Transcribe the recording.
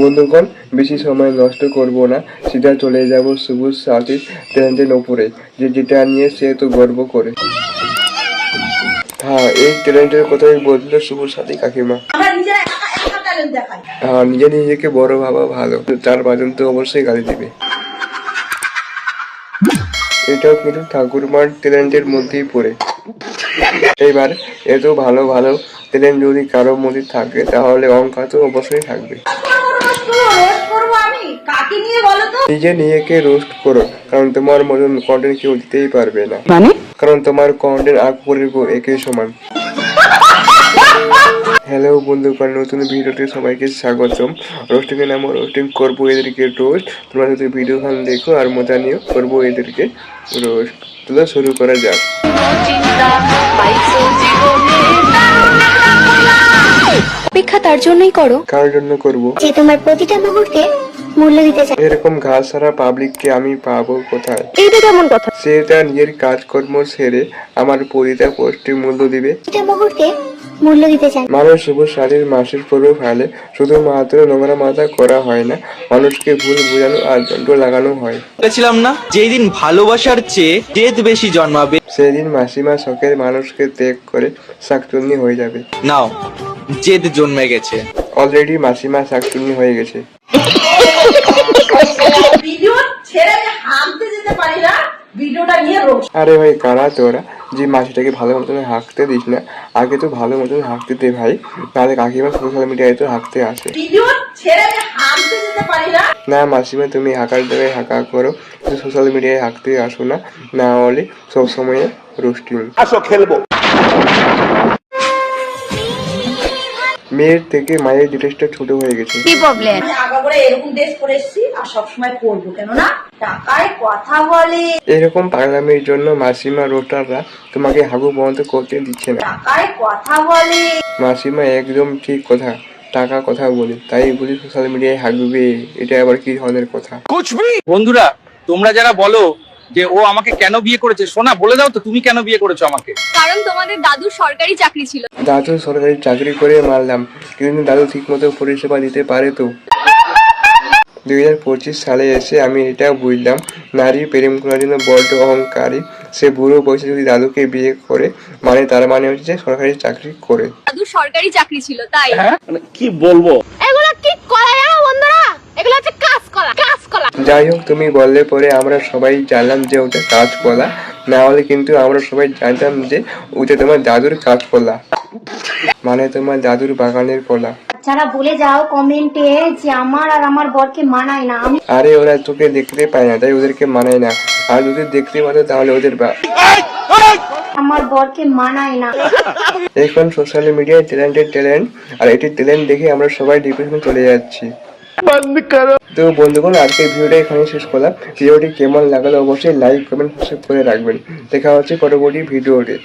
বন্ধুগণ বেশি সময় নষ্ট করব না। সেটা চলে যাব সবুজ সাথী ট্রেন্ডের ওপরে যে যেটা নিয়ে সে তো গর্ব করে। হ্যাঁ এই ট্যালেন্টের কথাই বলছিল সবুজ সাথী কাকিমা। হ্যাঁ নিজে নিজেকে বড় ভাবা ভালো। চার পাঁচজন তো অবশ্যই গালি দিবে। এটাও কিন্তু ঠাকুরমার ট্যালেন্টের মধ্যেই পড়ে। এবার এত ভালো ভালো ট্যালেন্ট যদি কারোর মধ্যে থাকে তাহলে অঙ্কা তো অবশ্যই থাকবে। রোস্ট করব রোস্ট করব আমি? কাকে নিয়ে বলো তো? নিজে নিজেকে রোস্ট করো কারণ তোমার মতন কন্টেন্ট কেউ দিতেই পারবে না। মানে? কারণ তোমার কন্টেন্ট আগ পরিব একই সমান। হ্যালো বন্ধুগণ নতুন ভিডিওতে সবাইকে স্বাগতম। রোস্টিং এর নাম রোস্টিং করব এদেরকে রোস্ট তোমরা যদি ভিডিও খান দেখো আর মজা নিও করব এদেরকে রোস্ট তাহলে শুরু করা যাক। তার জন্যই করো। কার জন্য করব? যে তোমার প্রতিটা মুহূর্তে মূল্য দিতে চায়। এরকম ঘাস সারা পাবলিককে আমি পাবো কোথায়? এইটা কেমন কথা? সে তার নিজের কাজকর্ম সেরে আমার পরিতা পোস্টে মূল্য দিবে। প্রতিটা মুহূর্তে মূল্য দিতে চায়। মানুষ শুভ শাড়ির মাসের পরেও ফেলে শুধুমাত্র নোংরা মাথা করা হয় না মানুষকে ভুল বোঝানো আর দণ্ড লাগানো হয়। বলেছিলাম না? যেই দিন ভালোবাসার চেয়ে জেদ বেশি জন্মাবে। সেদিন মাসিমা শখের মানুষকে ত্যাগ করে শাকচুন্নি হয়ে যাবে। নাও। জেদ জন্মে গেছে। অলরেডি মাসিমা শাকচুন্নি হয়ে গেছে। ভিডিও ছেড়ে আমি হাঁটতে যেতে পারি না ভিডিওটা নিয়ে রোস্ট আরে ভাই কারা তোরা? যে মাসিটাকে ভালো মতন হাঁকতে দিস না আগে তো ভালো মতন হাঁকতে দে ভাই তাহলে কাকিমা সোশ্যাল মিডিয়ায় তো হাঁকতে আসে। ভিডিও ছেড়ে আমি হাঁটতে যেতে পারি না। না মাসিমা তুমি হাঁকার জায়গায় হাঁকা করো সোশ্যাল মিডিয়ায় হাঁকতে আসো না না হলে সবসময় রোস্টিং। মেয়ের থেকে মায়ের ডিটেস্টটা ছোট হয়ে গেছে। কি প্রবলেম আমি আগা করে এরকম ড্রেস পরে এসেছি আর সবসময় পরবো কেননা টাকায় কথা বলে। এরকম পাগলামির জন্য মাসিমা রোটাররা তোমাকে হাগু বন্ধ করতে দিচ্ছে না। টাকায় কথা বলে। মাসিমা একদম ঠিক কথা টাকা কথা বলে তাই বলি সোশ্যাল মিডিয়ায় হাগবে এটা আবার কি ধরনের কথা? বন্ধুরা তোমরা যারা বলো যে ও আমাকে কেন বিয়ে করেছে? সোনা বলে দাও তো তুমি কেন বিয়ে করেছ আমাকে? কারণ তোমাদের দাদুর সরকারি চাকরি ছিল। দাদু সরকারি চাকরি করে মারলাম। কিন্তু দাদু ঠিক মতো পরিষেবা দিতে পারে তো। দুই হাজার পঁচিশ সালে এসে আমি এটা বুঝলাম। নারী প্রেম করার জন্য বড্ড অহংকারী। সে বুড়ো বয়সে যদি দাদুকে বিয়ে করে মানে তার মানে হচ্ছে যে সরকারি চাকরি করে। দাদুর সরকারি চাকরি ছিল তাই? কি ঠিক করা জানো বন্ধুরা এগুলো হচ্ছে কাজ করা কাজ করা যাই হোক তুমি বললে পরে আমরা সবাই জানলাম যে ওটা কাঁচকলা। না হলে কিন্তু আমরা সবাই জানতাম যে ওটা তোমার দাদুর কাঁচকলা। মানে তোমার দাদুর বাগানের কলা। যারা বলে যাও কমেন্টে যে আমার আর আমার বরকে মানায় না। আমি আরে ওরা তোকে দেখতে পায় না তাই ওদেরকে মানায় না। আর যদি দেখতে পাতো তাহলে ওদের বা- আমার বরকে মানায় না। এখন সোশ্যাল মিডিয়ায় ট্যালেন্টেড ট্যালেন্ট আর এটি ট্যালেন্ট দেখে আমরা সবাই ডিপ্রেশনে চলে যাচ্ছি। তো বন্ধুগণ, আজকের ভিডিওটা এখানে শেষ করলাম। ভিডিওটি কেমন লাগল অবশ্যই লাইক কমেন্ট সাবস্ক্রাইব করে রাখবেন। দেখা হচ্ছে পরবর্তী ভিডিওতে।